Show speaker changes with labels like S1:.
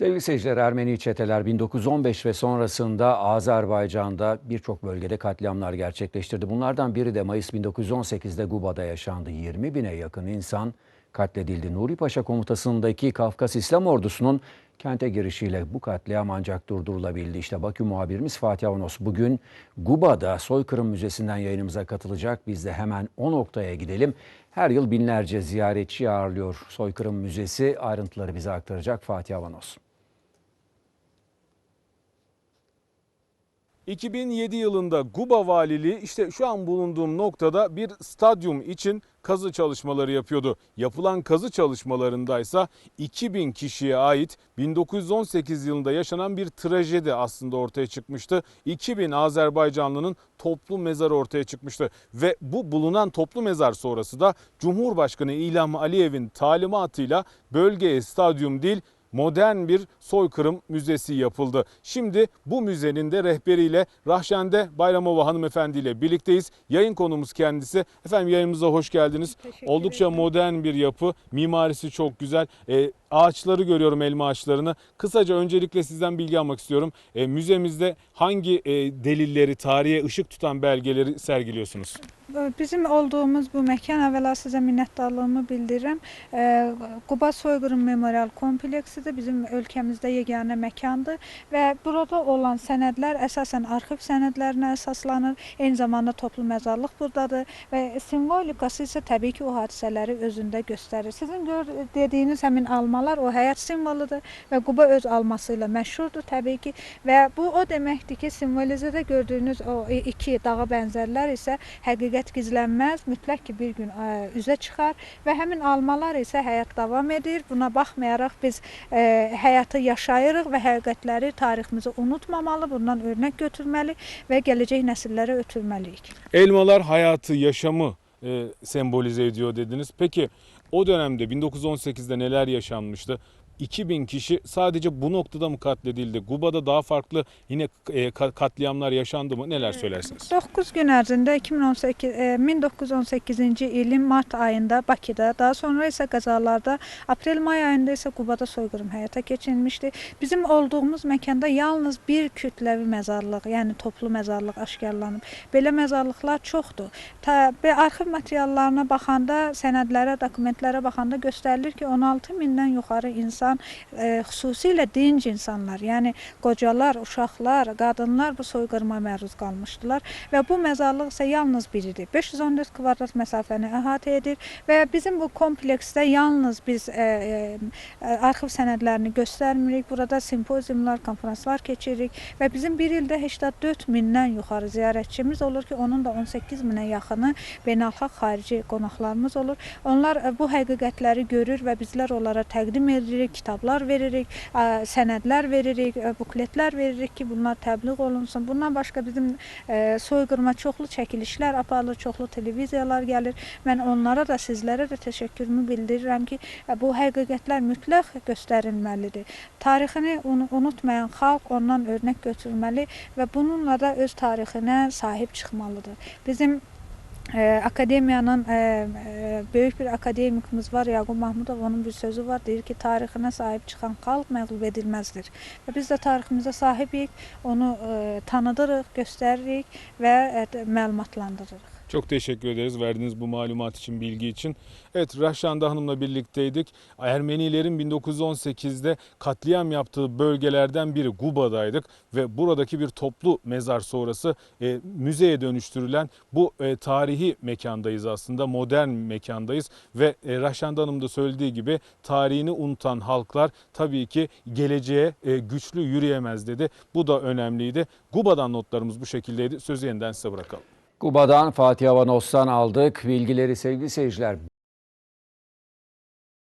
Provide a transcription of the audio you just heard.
S1: Sevgili seyirciler, Ermeni çeteler 1915 ve sonrasında Azerbaycan'da birçok bölgede katliamlar gerçekleştirdi. Bunlardan biri de Mayıs 1918'de Guba'da yaşandı. 20 bine yakın insan katledildi. Nuri Paşa komutasındaki Kafkas İslam Ordusu'nun kente girişiyle bu katliam ancak durdurulabildi. İşte Bakü muhabirimiz Fatih Avanos bugün Guba'da Soykırım Müzesi'nden yayınımıza katılacak. Biz de hemen o noktaya gidelim. Her yıl binlerce ziyaretçi ağırlıyor Soykırım Müzesi. Ayrıntıları bize aktaracak Fatih Avanos.
S2: 2007 yılında Guba Valiliği işte şu an bulunduğum noktada bir stadyum için kazı çalışmaları yapıyordu. Yapılan kazı çalışmalarındaysa 2000 kişiye ait 1918 yılında yaşanan bir trajedi aslında ortaya çıkmıştı. 2000 Azerbaycanlının toplu mezar ortaya çıkmıştı ve bu bulunan toplu mezar sonrası da Cumhurbaşkanı İlham Aliyev'in talimatıyla bölgeye stadyum değil modern bir soykırım müzesi yapıldı. Şimdi bu müzenin de rehberiyle Rahşende Bayramova hanımefendi ile birlikteyiz. Yayın konumuz kendisi. Efendim yayınımıza hoş geldiniz.
S3: Teşekkür
S2: Oldukça
S3: ederim.
S2: modern bir yapı. Mimarisi çok güzel. Ee, ağaçları görüyorum elma ağaçlarını. Kısaca öncelikle sizden bilgi almak istiyorum. Ee, müzemizde hangi e, delilleri, tarihe ışık tutan belgeleri sergiliyorsunuz?
S3: Bizim olduğumuz bu məkan əvvəla sizə minnətdarlığımı bildirirəm. Quba Soyqırım Memorial Kompleksidir. Bizim ölkəmizdə yeganə məkandır və burada olan sənədlər əsasən arxiv sənədlərinə əsaslanır. Eyni zamanda toplu məzarlıq burdadır və simvolikası isə təbii ki, o hadisələri özündə göstərir. Sizin gör dediyiniz həmin almalar o həyat simvoludur və Quba öz alması ilə məşhurdur təbii ki və bu o deməkdir ki, simvolizədə gördüyünüz o iki dağa bənzərlər isə həqiqət gizlənməz, mütləq ki bir gün ə, üzə çıxar və həmin almalar isə həyat davam edir. Buna baxmayaraq biz ə, həyatı yaşayırıq və həqiqətləri, tariximizi unutmamalı, bundan örnək götürməli və gələcək nəsillərə ötürməliyik.
S2: Elmalar hayatı, yaşamı e, sembolize ediyor dediniz. Peki o dönemde 1918'de neler yaşanmıştı? 2000 kişi sadece bu noktada mı katledildi? Guba'da daha farklı yine e, ka- katliamlar yaşandı mı? Neler söylersiniz?
S3: 9 gün ərzində 2018 e, 1918-ci ilin mart ayında Bakıda, daha sonra isə qəzalarda aprel-may ayında isə Qubada soyqırım həyata keçirilmişdi. Bizim olduğumuz məkanda yalnız bir kütləvi məzarlıq, yəni toplu məzarlıq aşkarlanıb. Belə məzarlıqlar çoxdur. Ta, arxiv materiallarına baxanda, sənədlərə, dokumentlərə baxanda göstərilir ki, 16 mindən yuxarı insan, e, xüsusilə dinc insanlar, yəni qocalar, uşaqlar, qadınlar bu soyqırıma məruz qalmışdılar və bu məzarlıq isə yalnız biridir. 514 kvadrat məsafəni əhatə edir və bizim bu kompleksdə yalnız biz e, e, arxiv sənədlərini göstərmirik. Burada simpoziumlar, konfranslar keçiririk və bizim bir ildə 84 mindən yuxarı ziyarətçimiz olur ki, onun da 18 minə yaxını beynəlxalq xarici qonaqlarımız olur. Onlar e, bu həqiqətləri görür və bizlər onlara təqdim edirik, kitablar veririk, sənədlər veririk, bukletlər veririk ki, bunlar təbliğ olunsun. Bundan başqa bizim ə, soyqırıma çoxlu çəkilişlər aparılır, çoxlu televiziyalar gəlir. Mən onlara da, sizlərə də təşəkkürümü bildirirəm ki, bu həqiqətlər mütləq göstərilməlidir. Tarixini unu- unutmayan xalq ondan örnək götürməli və bununla da öz tarixinə sahib çıxmalıdır. Bizim Ee, akademiyanın e, e, böyük bir akademikimiz var Yaqub Mahmudov onun bir sözü var deyir ki tarixinə sahib çıxan xalq məğlub edilməzdir. Və biz də tariximizə sahibik, onu e, tanıdırıq, göstəririk və e, məlumatlandırırıq.
S2: Çok teşekkür ederiz verdiğiniz bu malumat için, bilgi için. Evet, Rahşanda Hanım'la birlikteydik. Ermenilerin 1918'de katliam yaptığı bölgelerden biri Guba'daydık ve buradaki bir toplu mezar sonrası e, müzeye dönüştürülen bu e, tarihi mekandayız aslında, modern mekandayız ve e, Rahşanda Hanım da söylediği gibi tarihini unutan halklar tabii ki geleceğe e, güçlü yürüyemez dedi. Bu da önemliydi. Guba'dan notlarımız bu şekildeydi. Sözü yeniden size bırakalım.
S1: Kuba'dan Fatih Avanos'tan aldık bilgileri sevgili seyirciler.